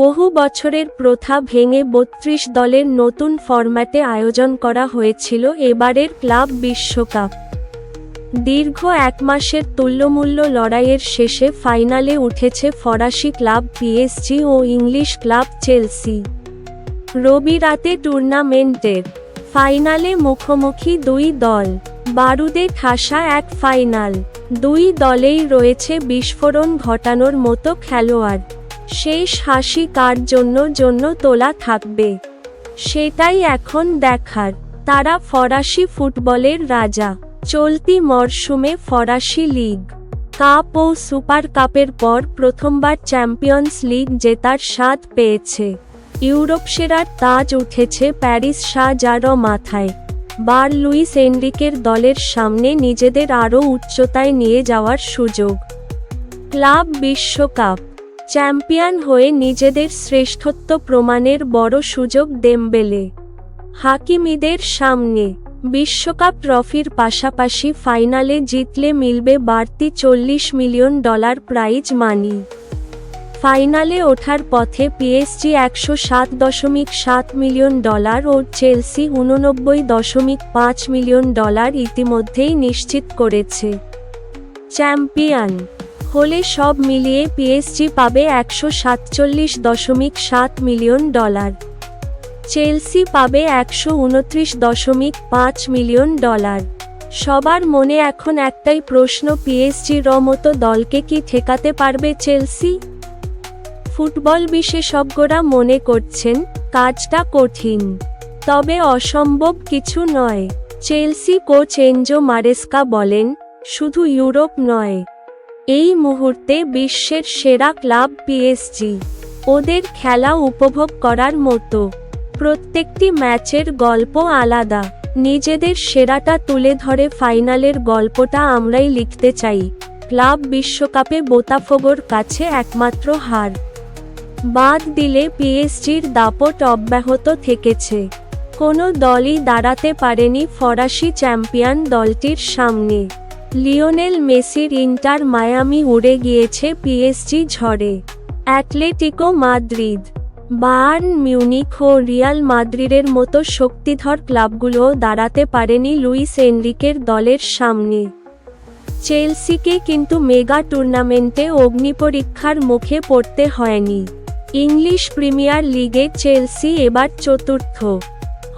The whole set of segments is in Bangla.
বহু বছরের প্রথা ভেঙে বত্রিশ দলের নতুন ফরম্যাটে আয়োজন করা হয়েছিল এবারের ক্লাব বিশ্বকাপ। দীর্ঘ এক মাসের তুল্যমূল্য লড়াইয়ের শেষে ফাইনালে উঠেছে ফরাসি ক্লাব পিএসজি ও ইংলিশ ক্লাব চেলসি রবি রাতে টুর্নামেন্টের ফাইনালে মুখোমুখি দুই দল, বারুদে ঠাসা এক ফাইনাল, দুই দলেই রয়েছে বিস্ফোরণ ঘটানোর মতো খেলোয়াড়। শেষ হাসি কার জন্য জন্য তোলা থাকবে। সেটাই এখন দেখার। তারা ফরাসি ফুটবলের রাজা। চলতি মরশুমে ফরাসি লিগ। কাপ ও সুপার কাপের পর প্রথমবার চ্যাম্পিয়ন্স লিগ জেতার স্বাদ পেয়েছে। ইউরোপ সেরার তাজ উঠেছে প্যারিস শাহজারও মাথায়। বার লুইস এনরিকের দলের সামনে নিজেদের আরও উচ্চতায় নিয়ে যাওয়ার সুযোগ। ক্লাব বিশ্বকাপ। চ্যাম্পিয়ন হয়ে নিজেদের শ্রেষ্ঠত্ব প্রমাণের বড় সুযোগ দেমবেলে। হাকিমিদের সামনে বিশ্বকাপ ট্রফির পাশাপাশি ফাইনালে জিতলে মিলবে বাড়তি চল্লিশ মিলিয়ন ডলার প্রাইজ মানি। ফাইনালে ওঠার পথে পিএসজি একশো সাত দশমিক সাত মিলিয়ন ডলার ও চেলসি উননব্বই দশমিক পাঁচ মিলিয়ন ডলার ইতিমধ্যেই নিশ্চিত করেছে। চ্যাম্পিয়ন হলে সব মিলিয়ে পিএসজি পাবে একশো সাতচল্লিশ দশমিক সাত মিলিয়ন ডলার। চেলসি পাবে একশো উনত্রিশ দশমিক পাঁচ মিলিয়ন ডলার। সবার মনে এখন একটাই প্রশ্ন পিএসজির মতো দলকে কি ঠেকাতে পারবে চেলসি? ফুটবল বিশেষজ্ঞরা মনে করছেন, কাজটা কঠিন। তবে অসম্ভব কিছু নয়। চেলসি কোচ এনজো মারেস্কা বলেন, শুধু ইউরোপ নয় এই মুহূর্তে বিশ্বের সেরা ক্লাব পিএসজি ওদের খেলা উপভোগ করার মতো প্রত্যেকটি ম্যাচের গল্প আলাদা। নিজেদের সেরাটা তুলে ধরে ফাইনালের গল্পটা আমরাই লিখতে চাই। ক্লাব বিশ্বকাপে বোতাফোগোর কাছে একমাত্র হার। বাদ দিলে পিএসজির দাপট অব্যাহত থেকেছে। কোনো দলই দাঁড়াতে পারেনি ফরাসি চ্যাম্পিয়ন দলটির সামনে। লিওনেল মেসির ইন্টার মায়ামি উড়ে গিয়েছে পিএসজি ঝড়ে। অ্যাটলেটিকো মাদ্রিদ বার্ন মিউনিখ ও রিয়াল মাদ্রিদের মতো শক্তিধর ক্লাবগুলোও দাঁড়াতে পারেনি লুইস এনরিকের দলের সামনে। চেলসিকে কিন্তু মেগা টুর্নামেন্টে অগ্নিপরীক্ষার মুখে পড়তে হয়নি। ইংলিশ প্রিমিয়ার লিগে চেলসি এবার চতুর্থ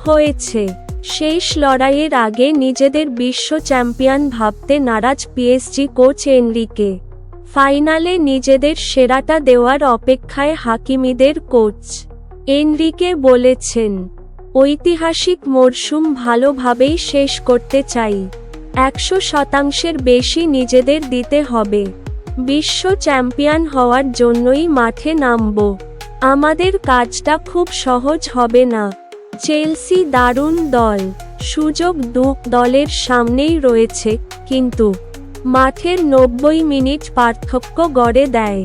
হয়েছে। শেষ লড়াইয়ের আগে নিজেদের বিশ্ব চ্যাম্পিয়ন ভাবতে নারাজ পিএসজি কোচ এনরিকে। ফাইনালে নিজেদের সেরাটা দেওয়ার অপেক্ষায় হাকিমিদের কোচ এনরিকে বলেছেন, ঐতিহাসিক মরশুম ভালোভাবেই শেষ করতে চাই। একশো শতাংশের বেশি নিজেদের দিতে হবে। বিশ্ব চ্যাম্পিয়ন হওয়ার জন্যই মাঠে নামব। আমাদের কাজটা খুব সহজ হবে না। চেলসি দারুণ দল। সুযোগ দু দলের সামনেই রয়েছে, কিন্তু মাঠের নব্বই মিনিট পার্থক্য গড়ে দেয়।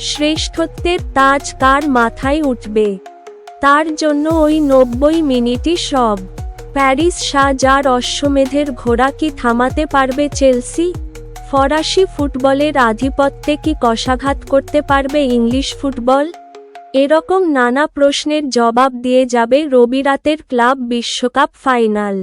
শ্রেষ্ঠত্বের তাজ কার মাথায় উঠবে? তার জন্য ওই নব্বই মিনিটই সব। প্যারিস শাহ যার অশ্বমেধের ঘোড়া কি থামাতে পারবে চেলসি? ফরাসি ফুটবলের আধিপত্যে কি কষাঘাত করতে পারবে ইংলিশ ফুটবল? এরকম নানা প্রশ্নের জবাব দিয়ে যাবে রবিরাতের ক্লাব বিশ্বকাপ ফাইনাল।